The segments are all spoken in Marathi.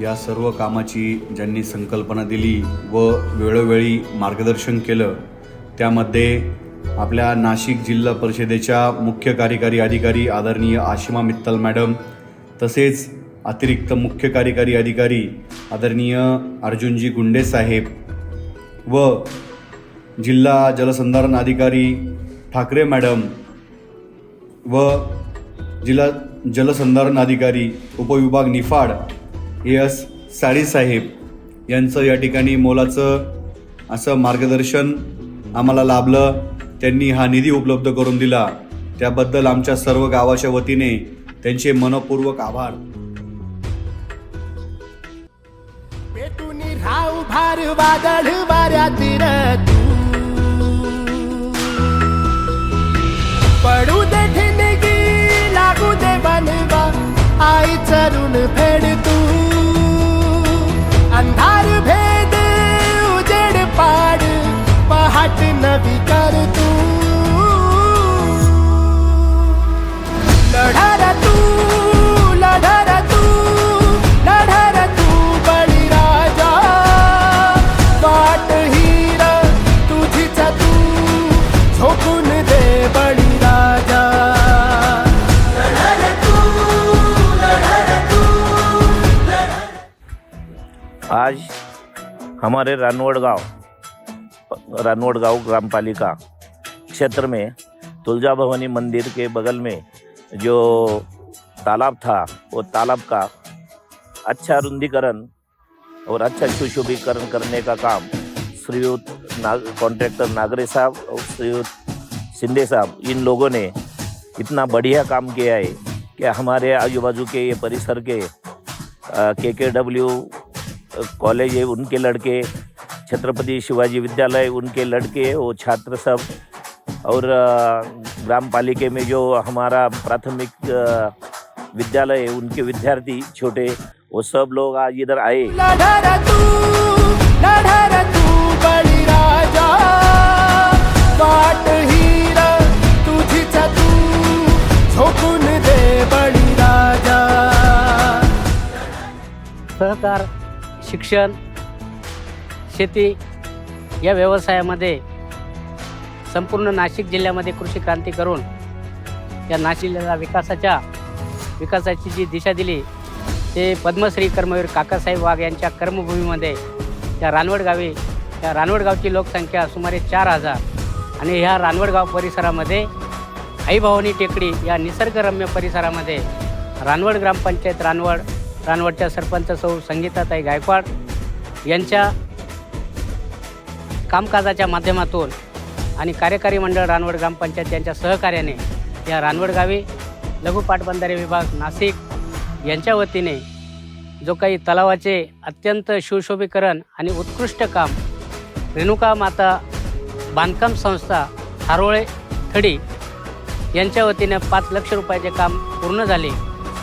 या सर्व कामाची ज्यांनी संकल्पना दिली व वेळोवेळी मार्गदर्शन केलं त्यामध्ये आपल्या नाशिक जिल्हा परिषदेच्या मुख्य कार्यकारी अधिकारी आदरणीय आशिमा मित्तल मॅडम तसेच अतिरिक्त मुख्य कार्यकारी अधिकारी आदरणीय अर्जुनजी गुंडे साहेब व जिल्हा जलसंधारण अधिकारी ठाकरे मॅडम व जिल्हा जलसंधारण अधिकारी उपविभाग निफाड ए साळी साळीसाहेब यांचं या ठिकाणी मोलाचं असं मार्गदर्शन आम्हाला लाभलं. त्यांनी हा निधी उपलब्ध करून दिला. त्याबद्दल आमच्या सर्व गावाच्या वतीने त्यांचे मनपूर्वक आभार. पडू दे लागू दे बनवा आई चरून फेड तू अंधार भेद लढणार तू. लढार तू लढार तू लढार तू बळीराजा. वाट हिर तुझीच तू झोपून दे बळीराजा. आज हमारे रानवड़ गांव रानवड़ गाँव ग्राम पालिका क्षेत्र में तुलजा भवानी मंदिर के बगल में जो तालाब था, वो तालाब का अच्छा रुंदीकरण और अच्छा सुशोभीकरण करने का काम श्रीयुत नाग कॉन्ट्रैक्टर नागरे साहब और श्रीयुत शिंदे साहब, इन लोगों ने इतना बढ़िया काम किया है कि हमारे आजू बाजू के ये परिसर के के के डब्ल्यू कॉलेज है उनके लड़के छत्रपति शिवाजी विद्यालय उनके लड़के वो छात्र सब और ग्राम पालिके में जो हमारा प्राथमिक विद्यालय है उनके विद्यार्थी छोटे वो सब लोग आज इधर आए। सहकार शिक्षण शेती या व्यवसायामध्ये संपूर्ण नाशिक जिल्ह्यामध्ये कृषी क्रांती करून या नाशिक जिल्ह्याला विकासाच्या विकासाची जी दिशा दिली ते पद्मश्री कर्मवीर काकासाहेब वाघ यांच्या कर्मभूमीमध्ये त्या रानवड गावी त्या रानवड गावची लोकसंख्या सुमारे चार हजार आणि ह्या रानवडगाव परिसरामध्ये आई भवानी टेकडी या निसर्गरम्य परिसरामध्ये रानवड ग्रामपंचायत रानवड रानवडच्या सरपंच सौ संगीताताई गायकवाड यांच्या कामकाजाच्या माध्यमातून आणि कार्यकारी मंडळ रानवड ग्रामपंचायत यांच्या सहकार्याने या रानवड गावी लघु पाटबंधारे विभाग नाशिक यांच्या वतीने जो काही तलावाचे अत्यंत सुशोभीकरण आणि उत्कृष्ट काम रेणुका माता बांधकाम संस्था हारोळे थडी यांच्या वतीने पाच लक्ष रुपयाचे काम पूर्ण झाले.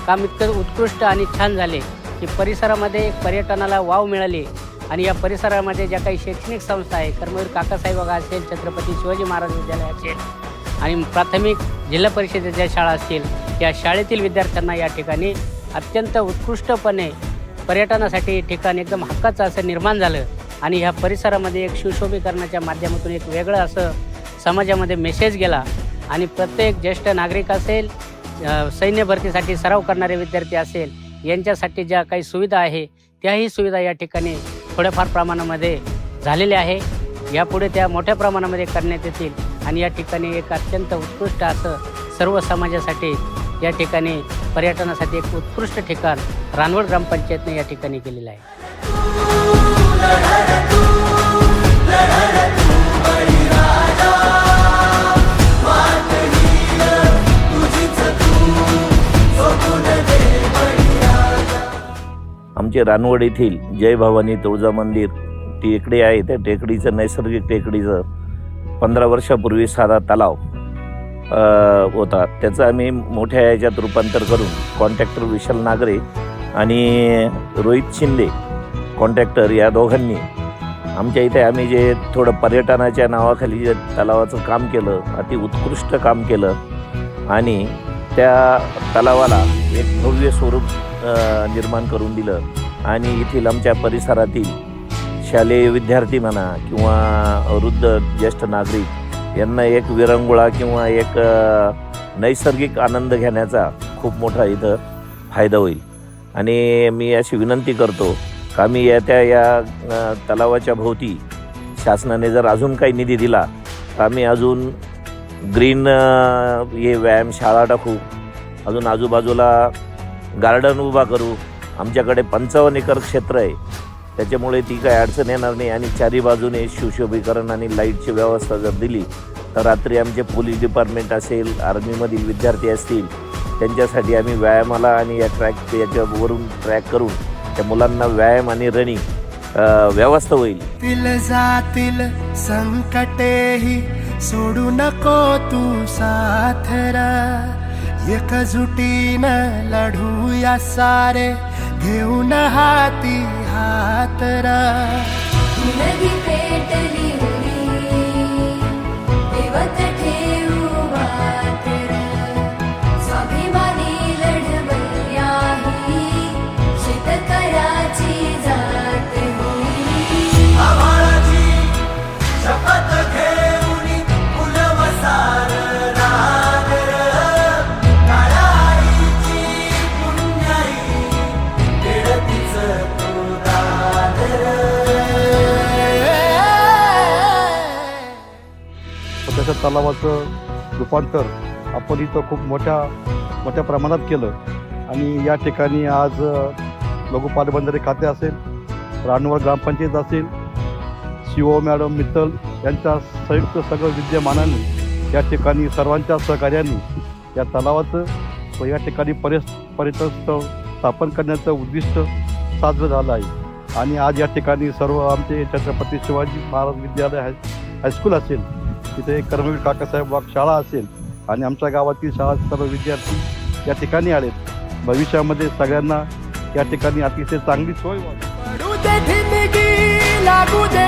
काम इतकं उत्कृष्ट आणि छान झाले की परिसरामध्ये एक पर्यटनाला वाव मिळाली. आणि या परिसरामध्ये ज्या काही शैक्षणिक संस्था आहे कर्मवीर काकासाहेब बघा असेल छत्रपती शिवाजी महाराज विद्यालय असेल आणि प्राथमिक जिल्हा परिषदेच्या शाळा असतील या शाळेतील विद्यार्थ्यांना या ठिकाणी अत्यंत उत्कृष्टपणे पर्यटनासाठी ठिकाण एकदम हक्काचं असं निर्माण झालं. आणि ह्या परिसरामध्ये एक सुशोभीकरणाच्या माध्यमातून एक वेगळं असं समाजामध्ये मेसेज गेला. आणि प्रत्येक ज्येष्ठ नागरिक असेल सैन्य भरतीसाठी सराव करणारे विद्यार्थी असेल यांच्यासाठी ज्या काही सुविधा आहे त्याही सुविधा या ठिकाणी थोड्याफार प्रमाणामध्ये झालेले आहे. यापुढे त्या मोठ्या प्रमाणामध्ये करण्यात येतील आणि या ठिकाणी एक अत्यंत उत्कृष्ट असं सर्व समाजासाठी या ठिकाणी पर्यटनासाठी एक उत्कृष्ट ठिकाण रानवड ग्रामपंचायतने या ठिकाणी केलेलं आहे. आमचे रानवड येथील जय भवानी तुळजा मंदिर टेकडी आहे त्या टेकडीचं नैसर्गिक टेकडीचं पंधरा वर्षापूर्वी साधा तलाव होता. त्याचं आम्ही मोठ्या याच्यात रूपांतर करून कॉन्ट्रॅक्टर विशाल नागरे आणि रोहित शिंदे कॉन्ट्रॅक्टर या दोघांनी आमच्या इथे आम्ही जे थोडं पर्यटनाच्या नावाखाली जे तलावाचं काम केलं अति उत्कृष्ट काम केलं आणि त्या तलावाला एक भव्य स्वरूप निर्माण करून दिलं. आणि येथील आमच्या परिसरातील शालेय विद्यार्थी म्हणा किंवा वृद्ध ज्येष्ठ नागरिक यांना एक विरंगुळा किंवा एक नैसर्गिक आनंद घेण्याचा खूप मोठा इथं फायदा होईल. आणि मी अशी विनंती करतो का मी येत्या या तलावाच्या भोवती शासनाने जर अजून काही निधी दिला तर आम्ही अजून ग्रीन हे व्यायामशाळा टाकू. अजून आजूबाजूला गार्डन उभा करू. आमच्याकडे पंचावन्न एकर क्षेत्र आहे. त्याच्यामुळे ती काही अडचण येणार नाही आणि चारी बाजूने सुशोभीकरण आणि लाईटची व्यवस्था जर दिली तर रात्री आमचे पोलीस डिपार्टमेंट असेल आर्मीमधील विद्यार्थी असतील त्यांच्यासाठी आम्ही व्यायामाला आणि या ट्रॅक याच्यावरून ट्रॅक करून त्या मुलांना व्यायाम आणि रनिंग व्यवस्था होईल. तिल जातील संकटेही सोडू नको तू साथरा. एकजुटीन लढूया सारे घेऊन हाती हातरा नदी पेटली ठेवू तलावाचं रूपांतर आपण इथं खूप मोठ्या मोठ्या प्रमाणात केलं. आणि या ठिकाणी आज लघु पाटबंधारे खाते असेल रानवड ग्रामपंचायत असेल शिवो मॅडम मित्तल यांच्या संयुक्त सगळं विद्यमानाने या ठिकाणी सर्वांच्या सहकार्याने या तलावाचं व या ठिकाणी पर्यस पर्यटन स्थळ स्थापन करण्याचं उद्दिष्ट साजरं झालं आहे. आणि आज या ठिकाणी सर्व आमचे छत्रपती शिवाजी महाराज विद्यालय हाय हायस्कूल असेल तिथे कर्मवीर काकासाहेब वाघ शाळा असेल आणि आमच्या गावातील शाळा सर्व विद्यार्थी या ठिकाणी आलेत. भविष्यामध्ये सगळ्यांना या ठिकाणी अतिशय चांगली सोय लागू दे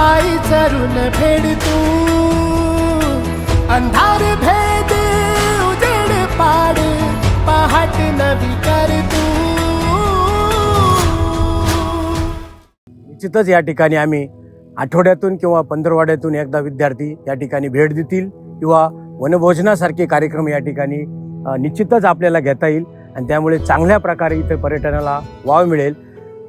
आई चरून फेड तू. अंधार भेद उजेड पाड पहाट नवी कर तू. निश्चितच या ठिकाणी आम्ही आठवड्यातून किंवा पंधरवाड्यातून एकदा विद्यार्थी या ठिकाणी भेट देतील किंवा वनभोजनासारखे कार्यक्रम या ठिकाणी निश्चितच आपल्याला घेता येईल आणि त्यामुळे चांगल्या प्रकारे इथे पर्यटनाला वाव मिळेल.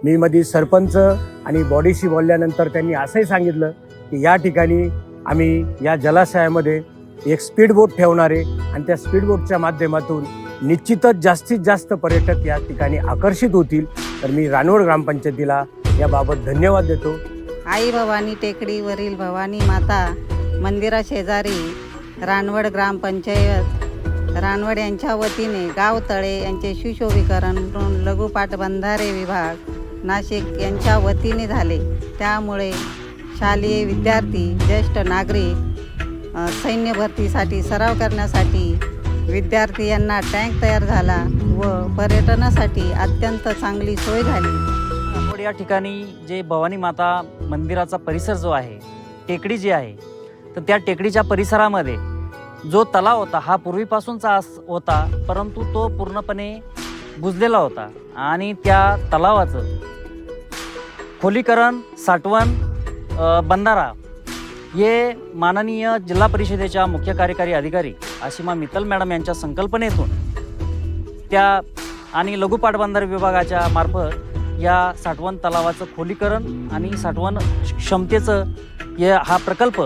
मी मध्ये सरपंच आणि बॉडीशी बोलल्यानंतर त्यांनी असंही सांगितलं की या ठिकाणी आम्ही या जलाशयामध्ये एक स्पीड बोट आणि त्या स्पीडबोटच्या माध्यमातून निश्चितच जास्तीत जास्त पर्यटक या ठिकाणी आकर्षित होतील. तर मी रानवड ग्रामपंचायतीला याबाबत धन्यवाद देतो. आई भवानी टेकडीवरील भवानी माता मंदिराशेजारी रानवड ग्रामपंचायत रानवड यांच्या वतीने गाव तळे यांचे सुशोभीकरण करून लघु पाटबंधारे विभाग नाशिक यांच्या वतीने झाले. त्यामुळे शालेय विद्यार्थी ज्येष्ठ नागरिक सैन्य भरतीसाठी सराव करण्यासाठी विद्यार्थी यांना टँक तयार झाला व पर्यटनासाठी अत्यंत चांगली सोय झाली. या ठिकाणी जे भवानी माता मंदिराचा परिसर जो आहे टेकडी जी आहे तर त्या टेकडीच्या परिसरामध्ये जो तलाव होता हा पूर्वीपासूनचा अस- होता परंतु तो पूर्णपणे बुजलेला होता. आणि त्या तलावाचं खोलीकरण साठवण बंधारा हे माननीय जिल्हा परिषदेच्या मुख्य कार्यकारी अधिकारी आशिमा मित्तल मॅडम यांच्या संकल्पनेतून त्या आणि लघुपाटबंधारे विभागाच्या मार्फत या साठवण तलावाचं खोलीकरण आणि साठवण क्षमतेचं या हा प्रकल्प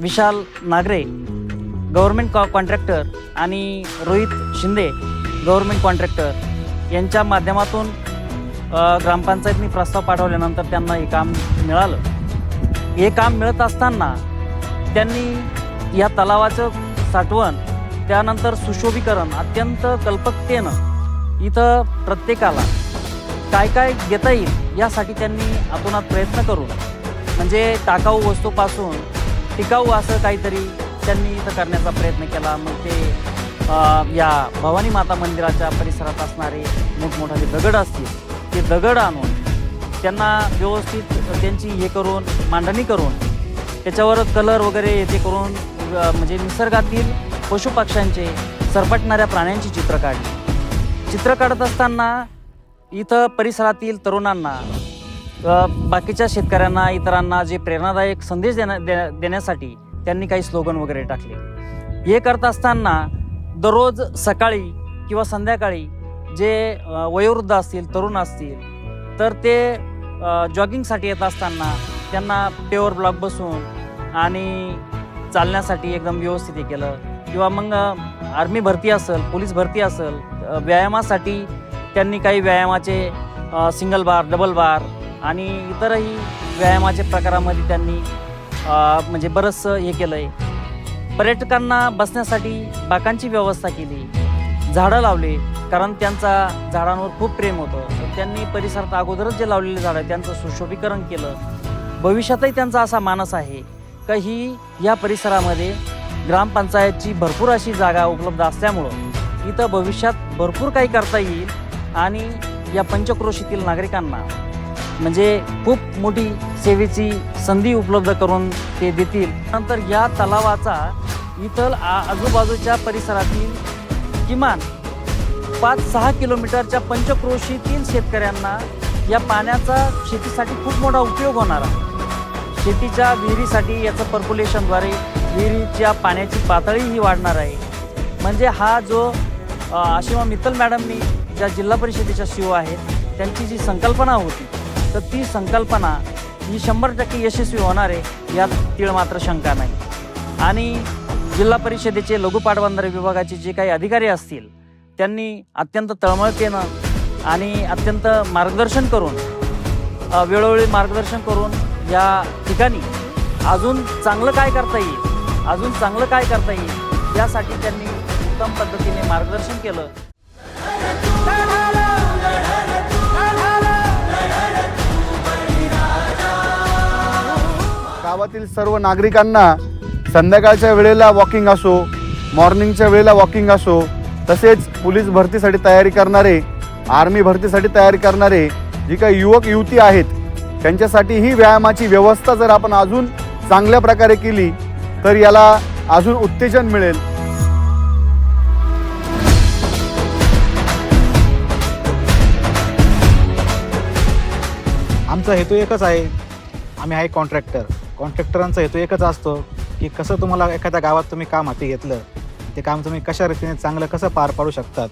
विशाल नागरे गव्हर्मेंट कॉ कॉन्ट्रॅक्टर आणि रोहित शिंदे गव्हर्मेंट कॉन्ट्रॅक्टर यांच्या माध्यमातून ग्रामपंचायतनी प्रस्ताव पाठवल्यानंतर त्यांना हे काम मिळालं. हे काम मिळत असताना त्यांनी या तलावाचं साठवण त्यानंतर सुशोभीकरण अत्यंत कल्पकतेनं इथं प्रत्येकाला काय काय घेता येईल यासाठी त्यांनी आतोनात प्रयत्न करून म्हणजे टाकाऊ वस्तूपासून टिकाऊ असं काहीतरी त्यांनी इथं करण्याचा प्रयत्न केला. मग ते या भवानी माता मंदिराच्या परिसरात असणारे मोठमोठाले दगड असतील ते दगड आणून त्यांना व्यवस्थित त्यांची हे करून मांडणी करून त्याच्यावर कलर वगैरे ते करून म्हणजे निसर्गातील पशुपक्ष्यांचे सरपटणाऱ्या प्राण्यांची चित्र काढली. चित्र काढत असताना इथं परिसरातील तरुणांना बाकीच्या शेतकऱ्यांना इतरांना जे प्रेरणादायक संदेश देण्या दे- देण्यासाठी त्यांनी काही स्लोगन वगैरे टाकले. हे करत असताना दररोज सकाळी किंवा संध्याकाळी जे वयोवृद्ध असतील तरुण असतील तर ते जॉगिंगसाठी येत असताना त्यांना पेवर ब्लॉक बसून आणि चालण्यासाठी एकदम व्यवस्थित हे केलं. किंवा मग आर्मी भरती असेल पोलीस भरती असेल व्यायामासाठी त्यांनी काही व्यायामाचे सिंगल बार डबल बार आणि इतरही व्यायामाचे प्रकारामध्ये त्यांनी म्हणजे बरंचसं हे केलं आहे पर्यटकांना बसण्यासाठी बाकांची व्यवस्था केली झाडं लावले कारण त्यांचा झाडांवर खूप प्रेम होतं. तर त्यांनी परिसरात अगोदरच जे लावलेले झाडं आहे त्यांचं सुशोभीकरण केलं. भविष्यातही त्यांचा असा मानस आहे का ही या परिसरामध्ये ग्रामपंचायतची भरपूर अशी जागा उपलब्ध असल्यामुळं इथं भविष्यात भरपूर काही करता येईल आणि या पंचक्रोशीतील नागरिकांना म्हणजे खूप मोठी सेवेची संधी उपलब्ध करून ते देतील. नंतर या तलावाचा इथं आ- आजूबाजूच्या परिसरातील किमान पाच सहा किलोमीटरच्या पंचक्रोशीतील शेतकऱ्यांना या पाण्याचा शेतीसाठी खूप मोठा उपयोग होणार आहे. शेतीच्या विहिरीसाठी याचं पर्क्युलेशनद्वारे विहिरीच्या पाण्याची पातळीही वाढणार आहे. म्हणजे हा जो आशिमा मित्तल मॅडमनी ज्या जिल्हा परिषदेच्या शिव आहेत त्यांची जी संकल्पना होती तर ती संकल्पना ही शंभर टक्के यशस्वी होणार आहे यात तीळ मात्र शंका नाही. आणि जिल्हा परिषदेचे लघुपाटबंधारे विभागाचे जे काही अधिकारी असतील त्यांनी अत्यंत तळमळतेनं आणि अत्यंत मार्गदर्शन करून वेळोवेळी मार्गदर्शन करून या ठिकाणी अजून चांगलं काय करता येईल अजून चांगलं काय करता येईल यासाठी त्यांनी उत्तम पद्धतीने मार्गदर्शन केलं. गावातील सर्व नागरिकांना संध्याकाळच्या वेळेला वॉकिंग असो मॉर्निंगच्या वेळेला वॉकिंग असो तसेच पोलीस भरतीसाठी तयारी करणारे आर्मी भरतीसाठी तयारी करणारे जी काही युवक युवती आहेत त्यांच्यासाठी ही व्यायामाची व्यवस्था जर आपण अजून चांगल्या प्रकारे केली तर याला अजून उत्तेजन मिळेल. आमचा हेतू एकच आहे. आम्ही आहे कॉन्ट्रॅक्टर कॉन्ट्रॅक्टरांचा हेतू एकच असतो की कसं तुम्हाला एखाद्या गावात तुम्ही काम हाती घेतलं ते काम तुम्ही कशा रीतीने चांगलं कसं पार पाडू शकतात?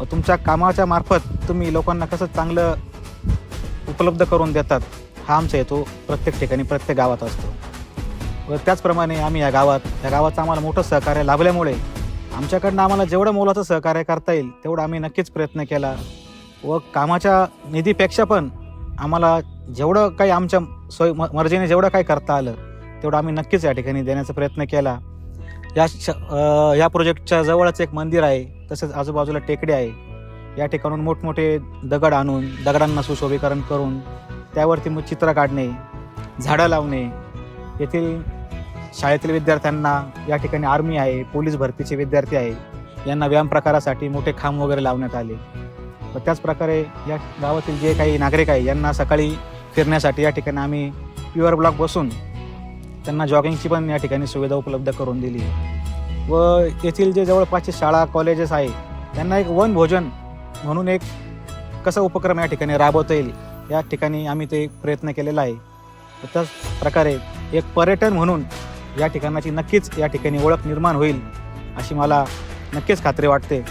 व तुमच्या कामाच्या मार्फत तुम्ही लोकांना कसं चांगलं उपलब्ध करून देतात हा आमचा हेतू प्रत्येक ठिकाणी प्रत्येक गावात असतो. व त्याचप्रमाणे आम्ही या गावात या गावाचं आम्हाला मोठं सहकार्य लाभल्यामुळे आमच्याकडनं आम्हाला जेवढं मोलाचं सहकार्य करता येईल तेवढं आम्ही नक्कीच प्रयत्न केला. व कामाच्या निधीपेक्षा पण आम्हाला जेवढं काही आमच्या सोय म- मर्जीने जेवढं काही करता आलं तेवढं आम्ही नक्कीच या ठिकाणी देण्याचा प्रयत्न केला. या श या प्रोजेक्टच्या जवळच एक मंदिर आहे तसेच आजूबाजूला टेकडी आहे. या ठिकाणून मोठमोठे दगड आणून दगडांना सुशोभीकरण करून त्यावरती मग चित्र काढणे झाडं लावणे. येथील शाळेतील विद्यार्थ्यांना या ठिकाणी आर्मी आहे पोलीस भरतीचे विद्यार्थी आहे. यांना व्यायाम प्रकारासाठी मोठे खांब वगैरे लावण्यात आले. व त्याचप्रकारे या गावातील जे काही नागरिक आहे यांना सकाळी फिरण्यासाठी या ठिकाणी आम्ही प्युअर ब्लॉक बसून त्यांना जॉगिंगची पण या ठिकाणी सुविधा उपलब्ध करून दिली. व येथील जे जवळपासचे शाळा कॉलेजेस आहे त्यांना एक वन भोजन म्हणून एक कसा उपक्रम या ठिकाणी राबवता येईल या ठिकाणी आम्ही ते प्रयत्न केलेला आहे. त्याच प्रकारे एक पर्यटन म्हणून या ठिकाणाची नक्कीच या ठिकाणी ओळख निर्माण होईल अशी मला नक्कीच खात्री वाटते.